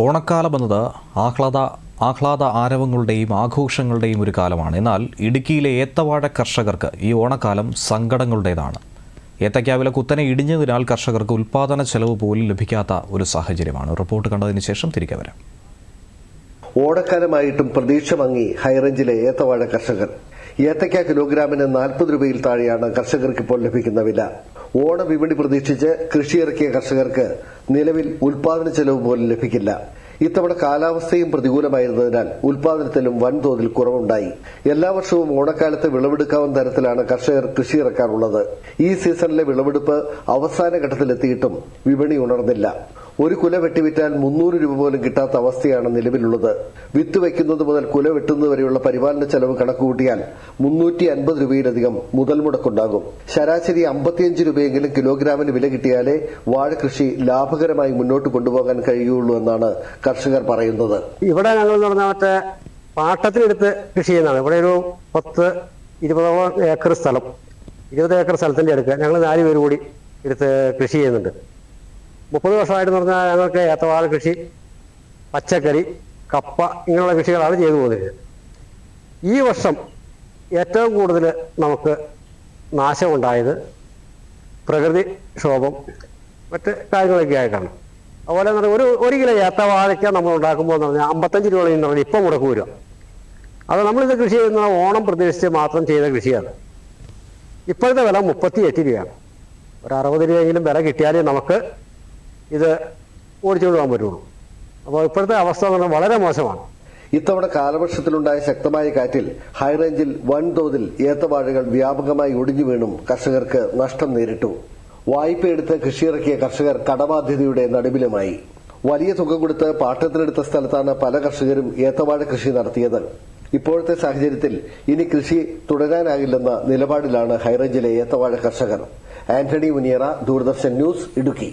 ഓണക്കാലം എന്നത് ആഹ്ലാദ ആഹ്ലാദ ആരവങ്ങളുടെയും ആഘോഷങ്ങളുടെയും ഒരു കാലമാണ്. എന്നാൽ ഇടുക്കിയിലെ ഏത്തവാഴ കർഷകർക്ക് ഈ ഓണക്കാലം സങ്കടങ്ങളുടേതാണ്. ഏത്തയ്ക്ക വില കുത്തനെ ഇടിഞ്ഞതിനാൽ കർഷകർക്ക് ഉൽപ്പാദന ചെലവ് പോലും ലഭിക്കാത്ത ഒരു സാഹചര്യമാണ്. റിപ്പോർട്ട് കണ്ടതിന് ശേഷം തിരികെ വരാം. ഓണക്കാലമായിട്ടും പ്രതീക്ഷ മങ്ങി ഹൈറേഞ്ചിലെ ഏത്തവാഴ കർഷകർ. ഏത്തയ്ക്ക കിലോഗ്രാമിന് നാൽപ്പത് രൂപയിൽ താഴെയാണ് കർഷകർക്ക് ഇപ്പോൾ ലഭിക്കുന്ന വില. ഓണ വിപണി പ്രതീക്ഷിച്ച് കൃഷിയിറക്കിയ കർഷകർക്ക് നിലവിൽ ഉൽപാദന ചെലവ് പോലും ലഭിക്കില്ല. ഇത്തവണ കാലാവസ്ഥയും പ്രതികൂലമായിരുന്നതിനാൽ ഉൽപാദനത്തിലും വൻതോതിൽ കുറവുണ്ടായി. എല്ലാ വർഷവും ഓണക്കാലത്ത് വിളവെടുക്കാവുന്ന തരത്തിലാണ് കർഷകർ കൃഷി ഇറക്കാറുള്ളത് ഈ സീസണിലെ വിളവെടുപ്പ് അവസാന ഘട്ടത്തിലെത്തിയിട്ടും വിപണി ഉണർന്നില്ല. ഒരു കുല വെട്ടിവിറ്റാൽ മുന്നൂറ് രൂപ പോലും കിട്ടാത്ത അവസ്ഥയാണ് നിലവിലുള്ളത്. വിത്ത് വയ്ക്കുന്നത് മുതൽ കുല വെട്ടുന്നത് വരെയുള്ള പരിപാലന ചെലവ് കണക്കുകൂട്ടിയാൽ മുന്നൂറ്റി അൻപത് രൂപയിലധികം മുതൽ മുടക്കുണ്ടാകും. ശരാശരി അമ്പത്തിയഞ്ച് രൂപയെങ്കിലും കിലോഗ്രാമിന് വില കിട്ടിയാലേ വാഴ കൃഷി ലാഭകരമായി മുന്നോട്ട് കൊണ്ടുപോകാൻ കഴിയുള്ളൂ എന്നാണ് കർഷകർ പറയുന്നത്. ഇവിടെ ഞങ്ങൾ പറഞ്ഞാൽ പാട്ടത്തിനെടുത്ത് കൃഷി ചെയ്യുന്നതാണ്. ഇവിടെ ഒരു പത്ത് ഇരുപതോളം ഏക്കർ സ്ഥലം. ഇരുപത് ഏക്കർ സ്ഥലത്തിന്റെ അടുക്ക ഞങ്ങൾ നാല് പേര് കൂടി എടുത്ത് കൃഷി ചെയ്യുന്നുണ്ട്. മുപ്പത് വർഷമായിട്ട് പറഞ്ഞാൽ ഞങ്ങൾക്ക് ഏത്തവാഴ കൃഷി? പച്ചക്കറി കപ്പ ഇങ്ങനെയുള്ള കൃഷികളാണ് ചെയ്തു പോകുന്നത് ഈ വർഷം ഏറ്റവും കൂടുതൽ നമുക്ക് നാശമുണ്ടായത് പ്രകൃതി ക്ഷോഭം മറ്റ് കാര്യങ്ങളൊക്കെ ആയിട്ടാണ്. അതുപോലെ എന്ന് പറഞ്ഞാൽ ഒരു ഒരു കിലോ ഏത്തവാഴയ്ക്ക നമ്മൾ ഉണ്ടാക്കുമ്പോൾ എന്ന് പറഞ്ഞാൽ അമ്പത്തഞ്ച് രൂപ എന്ന് പറഞ്ഞാൽ ഇപ്പം മുടക്ക് വരിക. അത് നമ്മളിത് കൃഷി ചെയ്യുന്ന ഓണം പ്രതീക്ഷിച്ച് മാത്രം ചെയ്ത കൃഷിയാണ്. ഇപ്പോഴത്തെ വില മുപ്പത്തി എട്ട് രൂപയാണ്. ഒരു അറുപത് രൂപയെങ്കിലും വില കിട്ടിയാലേ നമുക്ക് ഇത് ഓടിച്ചുകൊണ്ട് പോകാൻ പറ്റുള്ളൂ. അപ്പോൾ ഇപ്പോഴത്തെ അവസ്ഥ എന്ന് പറഞ്ഞാൽ വളരെ മോശമാണ്. ഇത്തവണ കാലവർഷത്തിലുണ്ടായ ശക്തമായ കാറ്റിൽ ഹൈറേഞ്ചിൽ വൻതോതിൽ ഏത്തവാഴകൾ വ്യാപകമായി ഒടിഞ്ഞു വീണും കർഷകർക്ക് നഷ്ടം നേരിട്ടു. വായ്പയെടുത്ത് കൃഷിയിറക്കിയ കർഷകർ കടബാധ്യതയുടെ നടുവിലുമായി. വലിയ തുക കൊടുത്ത് പാട്ടത്തിനെടുത്ത സ്ഥലത്താണ് പല കർഷകരും ഏത്തവാഴ കൃഷി നടത്തിയത്. ഇപ്പോഴത്തെ സാഹചര്യത്തിൽ ഇനി കൃഷി തുടരാനാകില്ലെന്ന നിലപാടിലാണ് ഹൈറേഞ്ചിലെ ഏത്തവാഴ കർഷകർ. ആന്റണി മുനിയറ ദൂരദർശൻ ന്യൂസ് ഇടുക്കി.